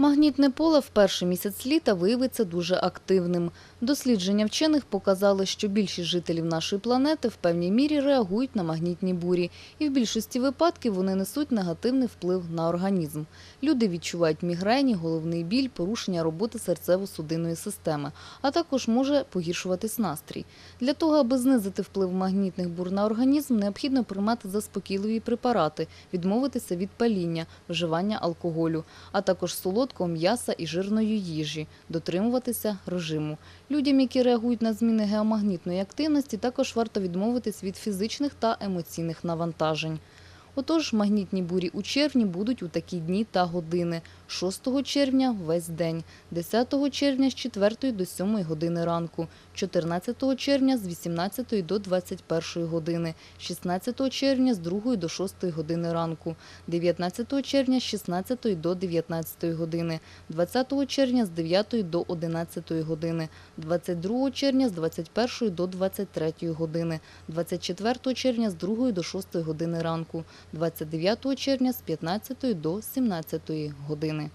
Магнітне поле в перший місяць літа виявиться дуже активним. Дослідження вчених показали, що більшість жителів нашої планети в певній мірі реагують на магнітні бурі, і в більшості випадків вони несуть негативний вплив на організм. Люди відчувають мігрені, головний біль, порушення роботи серцево-судинної системи, а також може погіршуватись настрій. Для того, аби знизити вплив магнітних бур на організм, необхідно приймати заспокійливі препарати, відмовитися від паління, вживання алкоголю, а також солодкого м'яса і жирної їжі, дотримуватися режиму. Людям, які реагують на зміни геомагнітної активності, також варто відмовитись від фізичних та емоційних навантажень. Отож, магнітні бурі у червні будуть у такі дні та години. 6 червня – весь день, 10 червня – з 4 до 7 години ранку, 14 червня – з 18 до 21 години, 16 червня – з 2 до 6 години ранку, 19 червня – з 16 до 19 години, 20 червня – з 9 до 11 години, 22 червня – з 21 до 23 години, 24 червня – з 2 до 6 години ранку, 29 червня – з 15 до 17 години.